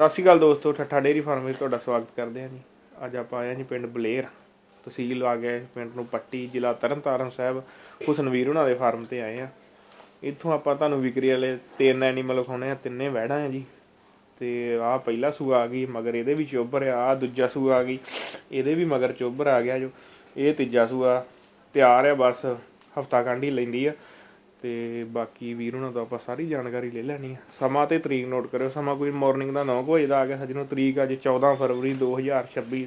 ਸਤਿ ਸ਼੍ਰੀ ਅਕਾਲ ਦੋਸਤੋ, ਠੱਠਾ dairy farm ਵਿੱਚ ਤੁਹਾਡਾ ਸਵਾਗਤ ਕਰਦੇ ਹਾਂ ਜੀ। ਅੱਜ ਆਪਾਂ ਆਏ ਹਾਂ ਜੀ ਪਿੰਡ ਬਲੇਰ, ਤਹਿਸੀਲ ਆ ਗਿਆ ਪਿੰਡ ਨੂੰ ਪੱਟੀ, ਜ਼ਿਲ੍ਹਾ ਤਰਨਤਾਰਨ ਸਾਹਿਬ, ਹੁਸਨਵੀਰ ਉਹਨਾਂ ਦੇ ਫਾਰਮ ਤੇ ਆਏ ਹਾਂ। ਇੱਥੋਂ ਆਪਾਂ ਤੁਹਾਨੂੰ ਵਿਕਰੀ ਵਾਲੇ ਤਿੰਨ ਐਨੀਮਲ ਵਿਖਾਉਣੇ ਆ ਤਿੰਨੇ ਵਹਿੜਾਂ ਆ ਜੀ। ਤੇ ਆਹ ਪਹਿਲਾ ਸੂਆ ਆ ਗਈ, ਮਗਰ ਇਹਦੇ ਵੀ ਚੋਬਰ ਆ, ਆਹ ਦੂਜਾ ਸੂਆ ਆ ਗਈ, ਇਹਦੇ ਵੀ ਮਗਰ ਚੋਬਰ ਆ ਗਿਆ ਜੋ, ਇਹ ਤੀਜਾ ਸੂਆ ਤਿਆਰ ਆ, ਬਸ ਹਫਤਾ ਕਾਂਢੀ ਲੈਂਦੀ ਆ। ਤੇ ਬਾਕੀ ਵੀਰ ਉਹਨਾਂ ਤੋਂ ਆਪਾਂ ਸਾਰੀ ਜਾਣਕਾਰੀ ਲੈ ਲੈਣੀ ਆ। ਸਮਾਂ ਤੇ ਤਰੀਕ ਨੋਟ ਕਰਿਓ ਸਮਾਂ ਕੋਈ ਮਾਰਨਿੰਗ ਦਾ 9 ਵਜੇ ਦਾ ਆ ਗਿਆ ਸੱਜਣੋ ਤਰੀਕ ਅੱਜ 14 ਫਰਵਰੀ 2026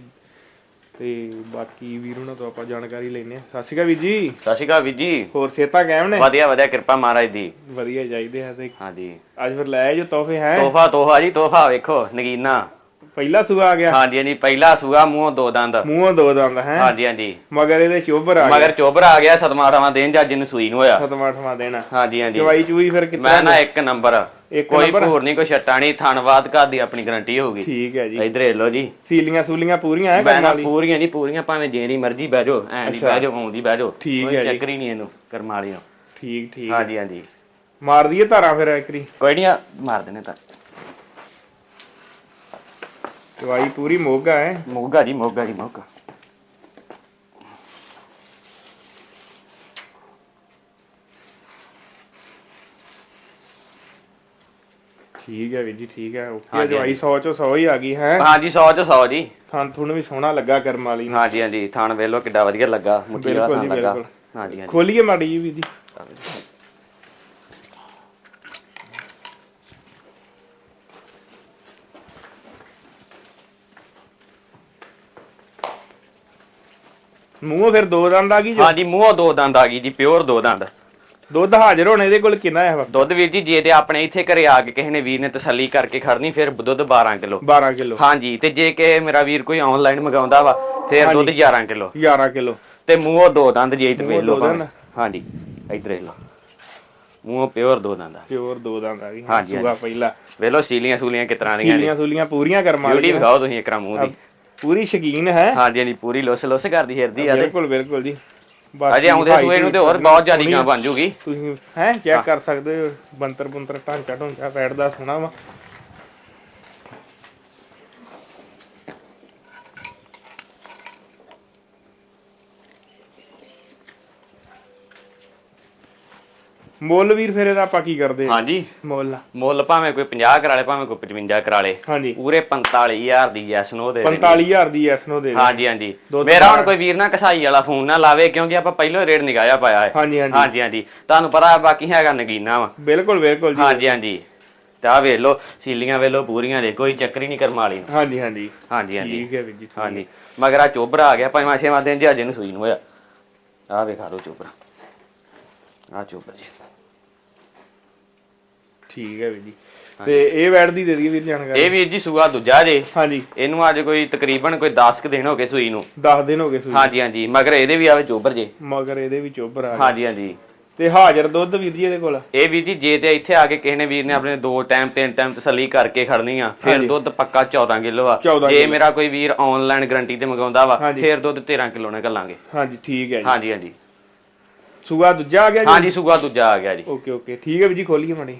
ਤੇ ਬਾਕੀ ਵੀਰ ਉਹਨਾਂ ਤੋਂ ਆਪਾਂ ਜਾਣਕਾਰੀ ਲੈਣੇ ਆ। ਸਤਿ ਸ਼੍ਰੀ ਅਕਾਲ ਵੀਰ ਜੀ। ਸਤਿ ਸ਼੍ਰੀ ਅਕਾਲ ਵੀਰ ਜੀ। ਹੋਰ ਸੇਤਾ ਕਾਇਮ ਨੇ? ਵਧੀਆ ਵਧੀਆ ਕਿਰਪਾ ਮਹਾਰਾਜ ਦੀ। ਵਧੀਆ ਚਾਹੀਦੇ ਆ ਤੇ ਹਾਂਜੀ। ਅੱਜ ਫਿਰ ਲੈ ਜੋ ਤੋਹਫੇ ਹੈ? ਤੋਹਫਾ ਤੋਹਫਾ ਜੀ ਤੋਹਫਾ ਵੇਖੋ ਨਗੀਨਾ। ਪਹਿਲਾ ਸੂਆ ਆ ਗਿਆ? ਹਾਂਜੀ ਹਾਂਜੀ ਪਹਿਲਾ ਸੂਆ ਮੂੰਹੋਂ ਦੋ ਦੰਦ। ਮੂੰਹੋਂ ਦੋ ਦੰਦ ਹੈ? ਹਾਂਜੀ ਹਾਂਜੀ। ਮਗਰ ਇਹਦੇ ਚੋਬਰ ਆ ਗਿਆ। ਮਗਰ ਚੋਬਰ ਆ ਗਿਆ ਸਤਮਾ ਅਠਵਾਂ ਦਿਨ ਜੱਜ ਨੂੰ ਸੂਈ ਨੂੰ ਹੋਇਆ। ਸਤਵਾਂ ਅੱਠਵਾਂ ਦੇਣਾ ਹਾਂਜੀ ਹਾਂਜੀ। ਚਵਾਈ ਚੂਈ ਫਿਰ ਕਿੱਥੇ ਮੈਂ ਨਾ ਇੱਕ ਨੰਬਰ। ਇੱਕ ਕੋਈ ਨੰਬਰ? ਭੂਰ ਨਹੀਂ ਕੋਈ ਛੱਟਾ ਨਹੀਂ ਥਣਵਾਦ ਘਰ ਦੀ ਆਪਣੀ ਗਰੰਟੀ ਹੋਊਗੀ ਠੀਕ ਹੈ ਜੀ। ਇਧਰ ਲੋ ਜੀ। ਸੀਲੀਆਂ ਸੂਲੀਆਂ ਪੂਰੀਆਂ ਹੈ ਮੈਂ ਕਰਨ ਵਾਲੀ ਪੂਰੀਆਂ ਨਹੀਂ ਪੂਰੀਆਂ ਭਾਵੇਂ ਜਿਹੜੀ ਮਰਜ਼ੀ ਬਹਿ ਜਾਓ ਐਂ ਨਹੀਂ। ਬਹਿ ਜਾਓ ਆਉਂਦੀ ਬਹਿ ਜਾਓ। ਠੀਕ ਹੈ ਜੀ। ਚੱਕਰ ਨਹੀਂ ਇਹਨੂੰ ਕਰਮ ਵਾਲੀ ਨੂੰ ਠੀਕ ਠੀਕ। ਹਾਂਜੀ ਹਾਂਜੀ। ਮਾਰ ਦਈਏ ਧਾਰਾਂ ਫਿਰ ਇੱਕਰੀ ਕੋਈ ਨਹੀਂ ਮਾਰ ਦੇਣੇ ਤਾਂ ਚਵਾਈ ਪੂਰੀ ਮੋਗਾ ਹੈ। ਮੋਗਾ ਜੀ ਮੋਗਾ ਜੀ ਮੋਗਾ। ਠੀਕ ਹੈ ਵੀਰ ਜੀ ਠੀਕ ਹੈ। ਓਕੇ ਹਾਂਜੀ, ਚਵਾਈ 100 ਚੋਂ 100 ਹੀ ਆ ਗਈ ਹੈ। ਹਾਂਜੀ 100 ਚ 100 ਜੀ। ਥਾਂ ਤੁਹਾਨੂੰ ਵੀ ਸੋਹਣਾ ਲੱਗਾ ਕਰਮ ਵਾਲੀ ਨੂੰ। ਹਾਂਜੀ ਹਾਂਜੀ। ਥਾਣ ਵੇਲੋ ਕਿੱਡਾ ਵਧੀਆ ਲੱਗਾ। ਮੁੱਠੀ ਵਾਲਾ ਬਿਲਕੁਲ ਥਾਣ ਜੀ, ਲੱਗਾ। ਬਿਲਕੁਲ। ਹਾਂਜੀ ਹਾਂਜੀ। ਖੋਲੀਏ ਮਾੜੀ ਜੀ ਵੀਰ ਜੀ। ਮੂੰਹੋਂ ਫਿਰ ਦੋ ਦੰਦ ਆ ਗਈ ਜੋ? ਹਾਂਜੀ ਮੂੰਹੋਂ ਦੋ ਦੰਦ ਆ ਗਈ ਜੀ ਪਿਓਰ ਦੋ ਦੰਦ। ਦੁੱਧ ਹਾਜ਼ਰ ਹੋਣੇ ਇਹਦੇ ਕੋਲ ਕਿੰਨਾ ਹੈ ਦੁੱਧ ਵੀਰ ਜੀ ਜੇ ਤੇ ਆਪਣੇ ਇੱਥੇ ਘਰੇ ਆ ਕੇ ਕਿਸੇ ਨੇ ਵੀਰ ਨੇ ਤਸੱਲੀ ਕਰਕੇ ਖੜਨੀ ਫਿਰ ਦੁੱਧ 12 ਕਿਲੋ। 12 ਕਿਲੋ। ਹਾਂਜੀ ਤੇ ਜੇ ਕਿ ਮੇਰਾ ਵੀਰ ਕੋਈ ਆਨਲਾਈਨ ਮੰਗਾਉਂਦਾ ਵਾ ਫਿਰ ਦੁੱਧ 11 ਕਿਲੋ। 11 ਕਿਲੋ। ਤੇ ਮੂੰਹੋਂ ਦੋ ਦੰਦ ਜੇ ਤੇ ਵੇਖ ਲਓ। ਹਾਂਜੀ ਇਧਰ ਇਹ ਲਓ। ਮੂੰਹੋਂ ਪਿਓਰ ਦੋ ਦੰਦ ਪਿਓਰ ਦੋ ਦੰਦ ਆ ਗਈ। ਹਾਂਜੀ, ਹਾਂਜੀ। ਪਹਿਲਾ। ਵੇਲੋ ਸੀਲੀਆਂ ਸੂਲੀਆਂ ਕਿਸ ਤਰ੍ਹਾਂ ਦੀਆਂ ਸੀਲੀਆਂ ਸੂਲੀਆਂ ਪੂਰੀਆਂ ਕਰਮਾ ਬਿਊਟੀ ਵਿਖਾਓ ਤੁਸੀਂ ਇੱਕ ਰਾ ਮੂੰਹ ਦੀ। ਪੂਰੀ ਸ਼ਕੀਨ ਹੈ। ਹਾਂਜੀ ਹਾਂਜੀ ਪੂਰੀ ਲੋਸ ਲੋਸ ਕਰਦੀ ਫਿਰਦੀ ਆ ਤੇ। ਬਿਲਕੁਲ ਬਿਲਕੁਲ ਜੀ। ਅਜੇ ਆਉਂਦੇ ਸੂਏ ਨੂੰ ਤੇ ਹੋਰ ਬਹੁਤ ਜ਼ਿਆਦਾ ਗਾਂ ਬਣ ਜੂਗੀ। ਤੁਸੀਂ ਹੈ ਚੈੱਕ ਕਰ ਸਕਦੇ ਹੋ। ਬੰਤਰ ਬੰਤਰ ਢਾਂਚਾ ਢਾਂਚਾ ਪੈੜ ਦਾ ਸੋਹਣਾ ਵਾ। ਮੁੱਲ ਵੀਰ ਫਿਰ ਇਹਦਾ ਆਪਾਂ ਕੀ ਕਰਦੇ ਹਾਂ ਹਾਂਜੀ। ਮੁੱਲ। ਮੁੱਲ ਭਾਵੇਂ ਕੋਈ 50 ਕਰਾ ਲੇ ਭਾਵੇਂ ਕੋਈ 55 ਕਰਾ ਲੇ ਹਾਂਜੀ। ਪੂਰੇ 45000 ਦੀ ਯੈਸ ਨੋ ਦੇ ਦੇਣੀ। 45000 ਦੀ ਐਸ ਨੂੰ ਦੇ। ਹਾਂਜੀ ਹਾਂਜੀ। ਮੇਰਾ ਹੁਣ। ਕੋਈ ਵੀਰ ਨਾ ਕਸਾਈ ਵਾਲਾ ਫੋਨ ਨਾ ਲਾਵੇ ਕਿਉਂਕਿ ਆਪਾਂ ਪਹਿਲਾਂ ਰੇਟ ਨਿਗਾਇਆ ਪਾਇਆ ਹੈ। ਹਾਂਜੀ ਹਾਂਜੀ। ਹਾਂਜੀ ਹਾਂਜੀ। ਤੁਹਾਨੂੰ ਪਤਾ ਬਾਕੀ ਹੈਗਾ ਨਗੀਨਾ ਵਾ। ਬਿਲਕੁਲ ਬਿਲਕੁਲ ਜੀ। ਹਾਂਜੀ ਹਾਂਜੀ। ਤੇ ਆ ਵੇਖ ਲਓ ਸੀਲੀਆਂ ਵੇਖ ਲਓ ਪੂਰੀਆਂ ਦੇ ਕੋਈ ਚੱਕਰ ਨਹੀਂ ਕਰਮ ਵਾਲੀ। ਹਾਂਜੀ ਹਾਂਜੀ। ਹਾਂਜੀ ਹਾਂਜੀ। ਠੀਕ ਹੈ ਵੀਰ ਜੀ। ਹਾਂਜੀ। ਮਗਰ ਆ ਚੋਬਰਾ ਆ ਗਿਆ ਪੰਜਵਾਂ ਛੇਵਾਂ ਦਿਨ ਜੀ ਅੱਜ ਨੂੰ ਸੂਈ ਨੂੰ ਹੋਇਆ। ਆ ਵੇਖਾ ਲਓ ਚੋਬਰਾ। ਆ ਚੋਬਰ ਜੀ। ਠੀਕ ਹੈ ਵੀਰ ਜੀ। ਤੇ ਇਹ ਵੈਟ ਦੀ ਦੇ ਦਈਏ ਵੀਰ ਜਾਣਕਾਰੀ ਇਹ ਵੀਰ ਜੀ ਸੂਆ ਦੂਜਾ ਜੇ। ਹਾਂਜੀ। ਇਹਨੂੰ ਅੱਜ ਕੋਈ ਤਕਰੀਬਨ ਕੋਈ 10 ਕੁ ਦਿਨ ਹੋ ਗਏ ਸੂਈ ਨੂੰ। 10 ਦਿਨ ਹੋ ਗਏ ਸੂਈ ਹਾਂਜੀ ਹਾਂਜੀ। ਮਗਰ ਇਹਦੇ ਵੀ ਆਵੇ ਚੋਬਰ ਜੇ। ਮਗਰ ਇਹਦੇ ਵਿੱਚ ਉੱਭਰ ਆ। ਹਾਂਜੀ ਹਾਂਜੀ। ਤੇ ਹਾਜ਼ਰ ਦੁੱਧ ਵੀਰ ਜੀ ਇਹਦੇ ਕੋਲ? ਇਹ ਵੀਰ ਜੀ ਜੇ ਤੇ ਇੱਥੇ ਆ ਕੇ ਕਿਸੇ ਨੇ ਵੀਰ ਨੇ ਆਪਣੇ ਦੋ ਟਾਈਮ ਤਿੰਨ ਟਾਈਮ ਤਸੱਲੀ ਕਰਕੇ ਖੜਨੀ ਆ ਫਿਰ। ਦੁੱਧ ਪੱਕਾ 14 ਕਿਲੋ ਆ। 14 ਜੇ। ਮੇਰਾ ਕੋਈ ਵੀਰ ਆਨਲਾਈਨ ਗਰੰਟੀ ਤੇ ਮੰਗਾਉਂਦਾ ਵਾ। ਫਿਰ ਦੁੱਧ 13 ਕਿਲੋ ਨਿਕਲਾਂਗੇ ਹਾਂਜੀ ਠੀਕ ਹੈ ਜੀ। ਹਾਂਜੀ ਹਾਂਜੀ। ਸੂਆ ਦੂਜਾ ਆ ਗਿਆ ਜੀ? ਹਾਂਜੀ ਸੂਆ ਦੂਜਾ ਆ ਗਿਆ ਜੀ। Okay okay. ਠੀਕ ਹੈ ਵੀਰ ਜੀ ਖੋਲੀਏ ਮੜੀ।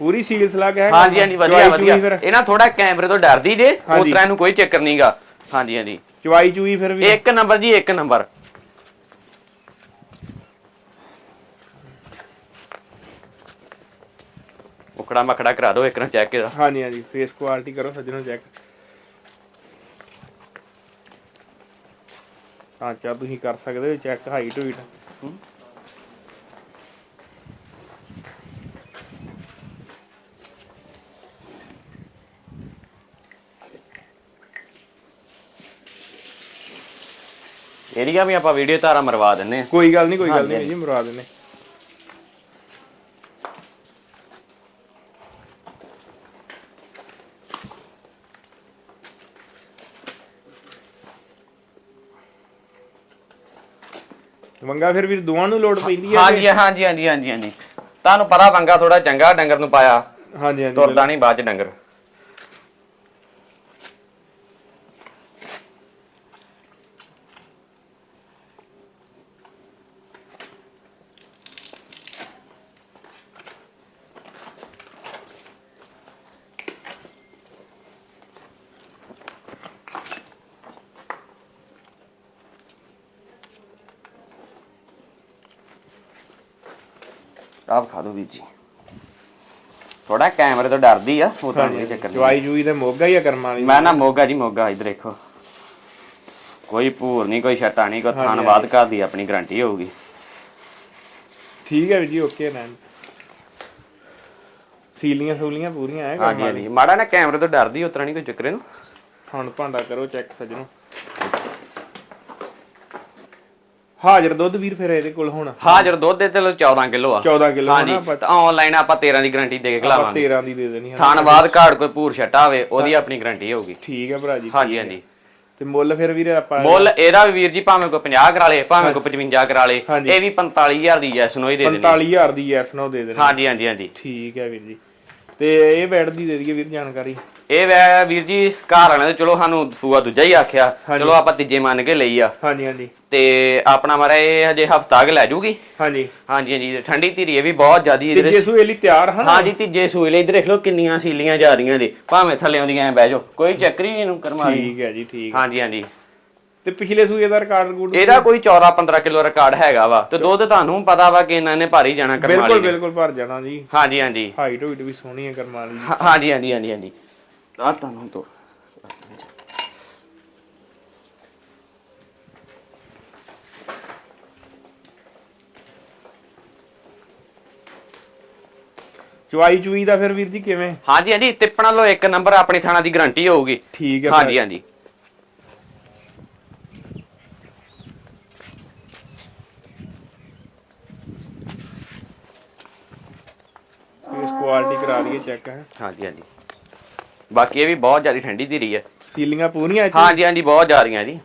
ਪੂਰੀ ਸੀਲ ਸਲਾ ਕੇ ਹੈ ਹਾਂਜੀ ਹਾਂਜੀ ਵਧੀਆ ਵਧੀਆ। ਇਹਨਾਂ ਥੋੜਾ ਕੈਮਰੇ ਤੋਂ ਡਰਦੀ ਜੇ ਹਾਂਜੀ। ਉਤਰਾ ਨੂੰ ਕੋਈ ਚੱਕਰ ਨਹੀਂਗਾ। ਹਾਂਜੀ ਹਾਂਜੀ। ਚਵਾਈ ਚੂਈ ਫਿਰ ਵੀ। ਇੱਕ ਨੰਬਰ ਜੀ ਇੱਕ ਨੰਬਰ। ਉਕੜਾ ਮਕੜਾ ਕਰਾ ਦਿਓ ਇੱਕ ਨਾ ਚੈੱਕ ਇਹਦਾ। ਹਾਂਜੀ ਹਾਂਜੀ। ਫੇਸ ਕੁਆਲਿਟੀ ਕਰੋ ਸੱਜਣੋ ਚੈੱਕ ਅੱਛਾ ਤੁਸੀਂ ਕਰ ਸਕਦੇ ਹੋ ਚੈੱਕ ਹਾਈਟ ਵੀਟ ਇਹਦੀਆਂ ਵੀ ਆਪਾਂ ਵੀਡੀਓ ਧਾਰਾ ਮਰਵਾ ਦਿੰਨੇ ਆ ਕੋਈ ਗੱਲ ਨਹੀਂ ਕੋਈ ਗੱਲ ਨਹੀਂ ਜੀ ਮਰਵਾ ਦਿੰਨੇ ਵੰਗਾ ਫਿਰ ਵੀ ਦੋਵਾਂ ਨੂੰ ਲੋਡ ਪੈਂਦੀ ਹੈ ਹਾਂਜੀ ਹਾਂਜੀ ਹਾਂਜੀ ਹਾਂਜੀ ਹਾਂਜੀ। ਤੁਹਾਨੂੰ ਪਤਾ ਵੰਗਾ ਥੋੜਾ ਚੰਗਾ ਡੰਗਰ ਨੂੰ ਪਾਇਆ। ਹਾਂਜੀ ਹਾਂਜੀ ਤੁਰਦਾ ਨਹੀਂ ਬਾਅਦ ਚ ਡੰਗਰ। ਆਹ ਵਿਖਾ ਦਿਓ ਵੀਰ ਜੀ। ਥੋੜਾ ਕੈਮਰੇ ਤੋਂ ਡਰਦੀ ਆ ਉਹ ਤਾਂ ਨਹੀਂ ਚੱਕਰ ਨਹੀਂ। ਜਵਾਈ ਜੂਈ ਦੇ ਮੋਗਾ ਹੀ ਆ ਕਰਮਾਂ ਵਾਲੀ। ਮੈਂ ਨਾ ਮੋਗਾ ਜੀ ਮੋਗਾ ਇਧਰ ਦੇਖੋ। ਕੋਈ ਭੂਰ ਨਹੀਂ ਕੋਈ ਛਟਾ ਨਹੀਂ ਕੋਈ ਹਾਂਜੀ, ਥਾਨਵਾਦ ਘਰ ਦੀ ਆਪਣੀ ਗਾਰੰਟੀ ਹੋਊਗੀ। ਠੀਕ ਹੈ ਵੀਰ ਜੀ ਓਕੇ ਨਾ ਸੀਲੀਆਂ ਸੂਲੀਆਂ ਪੂਰੀਆਂ ਐ ਹਾਂਜੀ ਕਰਮਾਂ ਹਾਂਜੀ ਮਾੜਾ ਨਾ ਕੈਮਰੇ ਤੋਂ ਡਰਦੀ ਉਤਰਾ ਨਹੀਂ ਕੋਈ ਚੱਕਰ ਇਹਨੂੰ ਹੁਣ ਭਾਂਡਾ ਕਰੋ ਚੈੱਕ ਸੱਜਣੋ। ਹਾਜ਼ਰ ਦੁੱਧ ਵੀਰ ਫਿਰ ਇਹਦੇ ਕੋਲ ਹੁਣ। ਹਾਜ਼ਰ ਦੁੱਧ ਦੇ ਚਲੋ 14 ਕਿਲੋ ਆ। 14 ਕਿਲੋ ਹਾਂਜੀ ਤਾਂ ਆਨਲਾਈਨ ਆਪਾਂ 13 ਦੀ ਗਾਰੰਟੀ ਦੇ ਕੇ ਖਿਲਾਵਾਂਗੇ। 13 ਦੀ ਦੇ ਦੇਣੀ ਹੈ ਥਾਨਵਾਦ ਘਾੜ ਕੋਈ ਭੂਰ ਛਟਾ ਹੋਵੇ ਉਹਦੀ ਆਪਣੀ ਗਾਰੰਟੀ ਹੋਊਗੀ। ਠੀਕ ਹੈ ਭਰਾ ਜੀ ਹਾਂਜੀ ਹਾਂਜੀ। ਤੇ ਮੁੱਲ ਫਿਰ ਵੀਰ ਆਪਾਂ ਮੁੱਲ ਇਹਦਾ ਵੀ ਵੀਰ ਜੀ ਭਾਵੇਂ ਕੋਈ 50 ਕਰਾ ਲੇ ਭਾਵੇਂ ਕੋਈ 55 ਕਰਾ ਲੇ। ਇਹ ਵੀ 45000 ਦੀ ਨੂੰ ਹੀ ਦੇ ਦੇਣੀ 45000 ਦੀ ਯੈਸ ਨੋ ਦੇ ਦੇਣੀ ਹਾਂਜੀ ਹਾਂਜੀ ਹਾਂਜੀ। ਠੀਕ ਹੈ ਵੀਰ ਜੀ। ਤੇ ਇਹ ਬੈਡ ਦੀ ਦੇ ਦਈਏ ਵੀਰ ਜਾਣਕਾਰੀ। ਇਹ ਵੈ ਵੀਰ ਜੀ ਘਰ ਵਾਲਿਆਂ ਨੇ ਚਲੋ ਸਾਨੂੰ ਸੂਆ ਦੂਜਾ ਹੀ ਆਖਿਆ। ਹਾਂਜੀ। ਚਲੋ ਆਪਾਂ ਤੀਜੇ ਮੰਨ ਕੇ ਲਈ ਆ। ਹਾਂਜੀ ਹਾਂਜੀ। ਤੇ ਆਪਣਾ ਮਾਰਾ ਇਹ ਹਜੇ ਹਫਤਾ ਕ ਲੈ ਜੂਗੀ? ਹਾਂਜੀ। ਹਾਂਜੀ ਹਾਂਜੀ ਤੇ ਠੰਡੀ ਧੀਰੀ ਇਹ ਵੀ ਬਹੁਤ ਜ਼ਿਆਦੀ ਤੇ ਇਹਦੇ ਜੇ ਸੂ ਲਈ ਤਿਆਰ ਹਨ? ਹਾਂਜੀ ਤੀਜੇ ਸੂਏ ਲਈ। ਇਧਰ ਦੇਖ ਲਓ ਕਿੰਨੀਆਂ ਸੀਲੀਆਂ ਜਾ ਰਹੀਆਂ ਜੀ ਭਾਵੇਂ ਥੱਲੇ ਆਉਂਦੀਆਂ ਐ ਬਹਿ ਜਾਓ। ਕੋਈ ਚੱਕਰ ਨਹੀਂ ਇਹਨੂੰ ਕਰਮਾ ਠੀਕ ਹੈ ਜੀ ਠੀਕ ਹੈ। ਹਾਂਜੀ ਹਾਂਜੀ। ਤੇ ਪਿਛਲੇ ਸੂਏ ਦਾ ਰਿਕਾਰਡ ਰਿਕੂਡ ਇਹਦਾ ਕੋਈ 14 15 ਕਿਲੋ ਰਿਕਾਰਡ ਹੈਗਾ ਵਾ। ਤੇ ਦੁੱਧ ਤੁਹਾਨੂੰ ਪਤਾ ਵਾ ਕਿ ਇਹਨਾਂ ਨੇ ਭਾਰੀ ਜਾਣਾ ਕਰਮਾ ਬਿਲਕੁਲ ਨੇ। ਬਿਲਕੁਲ ਭਰ ਜਾਣਾ ਜੀ। ਹਾਂਜੀ ਹਾਂਜੀ। ਹਾਈਟ ਹੋਈਟ ਵੀ ਸੋਹਣੀ ਹੈ ਕਰਮਾਂ ਵਾਲੀ। ਹਾਂ- ਹਾਂਜੀ ਹਾਂਜੀ ਹਾਂਜੀ ਹਾਂਜੀ। ਤੁਹਾਨੂੰ ਤੋਂ ਚੁਆਈ ਚੁਈ ਦਾ ਫਿਰ ਵੀਰ ਜੀ ਕਿਵੇਂ? ਹਾਂਜੀ ਹਾਂਜੀ। ਤਿੱਪਣਾ ਲੋ ਇੱਕ ਨੰਬਰ ਆਪਣੀ ਥਾਣਾ ਦੀ ਗਾਰੰਟੀ ਹੋਊਗੀ। ਠੀਕ ਹੈ ਹਾਂਜੀ ਹਾਂਜੀ। ਇਸ ਕੁਆਲਿਟੀ ਕਰਾ ਲਈਏ ਚੈੱਕ ਹੈ। ਹਾਂਜੀ ਹਾਂਜੀ। ਬਾਕੀ ਇਹ ਵੀ ਬਹੁਤ ਜ਼ਿਆਦਾ ਠੰਡੀ ਧੀਰੀ ਹੈ ਸੀਲੀਆਂ ਪੂਰੀਆਂ? ਹਾਂਜੀ ਹਾਂਜੀ ਬਹੁਤ ਜਾ ਰਹੀਆਂ ਜੀ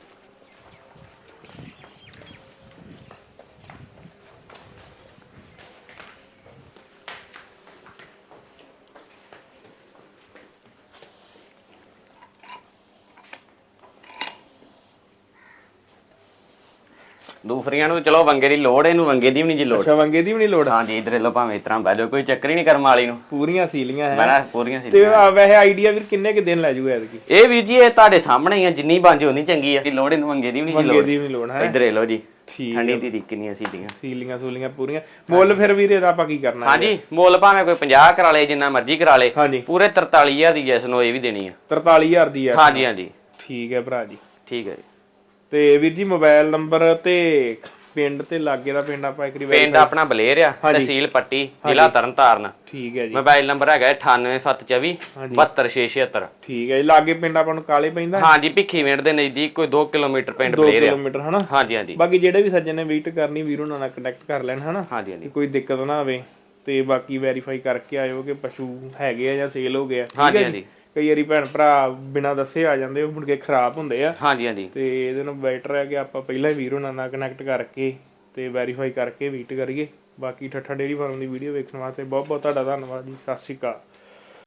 ਦੂਸਰੀਆਂ ਨੂੰ ਚਲੋ ਵੰਗੇ ਦੀ ਲੋੜ ਇਹਨੂੰ ਵੰਗੇ ਦੀ ਵੀ ਨਹੀਂ ਜੀ ਲੋੜ। ਅੱਛਾ ਵੰਗੇ ਦੀ ਵੀ ਨਹੀਂ ਲੋੜ? ਹਾਂਜੀ ਇਧਰ ਲੋ ਭਾਵੇਂ ਇਸ ਤਰ੍ਹਾਂ ਬਹਿ ਜਾਓ ਕੋਈ ਚੱਕਰ ਹੀ ਨਹੀਂ ਕਰਮ ਵਾਲੀ ਨੂੰ। ਪੂਰੀਆਂ ਸੀਲੀਆਂ ਮੈਂ ਹੈ। ਨਾ ਪੂਰੀਆਂ ਤੇ ਆ ਵੈਸੇ ਆਈਡੀਆ ਵੀਰ ਕਿੰਨੇ ਕੁ ਦਿਨ ਲੈ ਜੂਗਾ ਐਤਕੀ? ਇਹ ਵੀਰ ਜੀ ਇਹ ਤੁਹਾਡੇ ਸਾਹਮਣੇ ਹੀ ਆ ਜਿੰਨੀ ਬਣ ਉਨੀ ਚੰਗੀ ਆ। ਲੋੜ ਇਹਨੂੰ ਵੰਗੇ ਦੀ ਵੀ ਨਹੀਂ ਜੀ ਵੰਗੇ ਦੀ ਵੀ ਨਹੀਂ ਲੋੜ ਹੈ? ਇਧਰ ਲੋ ਜੀ ਠੀਕ ਠੰਡੀ ਹੈ। ਦੀ ਕਿੰਨੀਆਂ ਸੀਦੀਆਂ ਸੀਲੀਆਂ ਸੂਲੀਆਂ ਪੂਰੀਆਂ। ਮੁੱਲ ਫਿਰ ਵੀਰ ਇਹਦਾ ਆਪਾਂ ਕੀ ਕਰਨਾ ਹੈ? ਹਾਂਜੀ ਮੁੱਲ ਭਾਵੇਂ ਕੋਈ 50 ਕਰਾ ਲੇ ਜਿੰਨਾ ਮਰਜ਼ੀ ਕਰਾ ਲੇ ਹਾਂਜੀ। ਪੂਰੇ 43000 ਦੀ ਜੈਸ ਨੂੰ ਇਹ ਵੀ ਦੇਣੀ ਆ। 43000 ਦੀ ਹੈ ਹਾਂਜੀ ਹਾਂਜੀ। ਠੀਕ ਹੈ ਭਰਾ ਜੀ। ਠੀਕ ਹੈ ਜੀ। ਤੇ ਵੀਰ ਜੀ ਮੋਬਾਈਲ ਨੰਬਰ ਤੇ ਪਿੰਡ ਤੇ ਲਾਗੇ ਦਾ ਪਿੰਡ ਆਪਾਂ ਇੱਕ ਵਾਰੀ ਪਿੰਡ ਆਪਣਾ ਬਲੇਰ ਆ। ਤਹਿਸੀਲ ਪੱਟੀ ਜ਼ਿਲ੍ਹਾ ਤਰਨਤਾਰਨ। ਠੀਕ ਹੈ ਜੀ। ਮੋਬਾਈਲ ਨੰਬਰ ਹੈਗਾ 98724 ਹਾਂਜੀ। 72676 ਠੀਕ ਹੈ ਜੀ ਲਾਗੇ ਪਿੰਡ ਆਪਾਂ ਨੂੰ ਕਾਲੇ ਪੈਂਦਾ? ਹਾਂਜੀ ਭਿੱਖੀ ਮਿੰਟ ਦੇ ਨਜ਼ਦੀਕ ਕੋਈ 2 ਕਿਲੋਮੀਟਰ ਪਿੰਡ 2 ਬਲੇਰ ਆ। ਕਿਲੋਮੀਟਰ ਹਨਾ? ਹਾਂਜੀ ਹਾਂਜੀ। ਬਾਕੀ ਜਿਹੜੇ ਵੀ ਸੱਜਣ ਨੇ ਵਿਜ਼ਿਟ ਕਰਨੀ ਵੀਰ ਨਾਲ ਕਨੈਕਟ ਕਰ ਲੈਣ ਹਨਾ? ਹਾਂਜੀ ਹਾਂਜੀ। ਕੋਈ ਦਿੱਕਤ ਨਾ ਆਵੇ ਤੇ ਬਾਕੀ ਵੈਰੀਫਾਈ ਕਰਕੇ ਆਇਓ ਕਿ ਪਸ਼ੂ ਹੈਗੇ ਆ ਜਾਂ ਸੇਲ ਹੋ ਗਏ ਆ। ਠੀਕ ਹੈ ਜੀ? ਕਈ ਵਾਰੀ ਭੈਣ ਭਰਾ ਬਿਨਾਂ ਦੱਸੇ ਆ ਜਾਂਦੇ ਉਹ ਮੁੜ ਕੇ ਖਰਾਬ ਹੁੰਦੇ ਆ। ਹਾਂਜੀ ਹਾਂਜੀ। ਤੇ ਇਹਦੇ ਨਾਲ ਬੈਟਰ ਹੈ ਕਿ ਆਪਾਂ ਪਹਿਲਾਂ ਹੀ ਵੀਰ ਉਹਨਾਂ ਨਾਲ ਕਨੈਕਟ ਕਰਕੇ ਤੇ ਵੈਰੀਫਾਈ ਕਰਕੇ ਵੀਟ ਕਰੀਏ। ਬਾਕੀ ਠੱਠਾ ਡੇਰੀ ਫਾਰਮ ਦੀ ਵੀਡੀਓ ਵੇਖਣ ਵਾਸਤੇ ਬਹੁਤ ਬਹੁਤ ਤੁਹਾਡਾ ਧੰਨਵਾਦ ਜੀ। ਸਤਿ ਸ਼੍ਰੀ ਅਕਾਲ।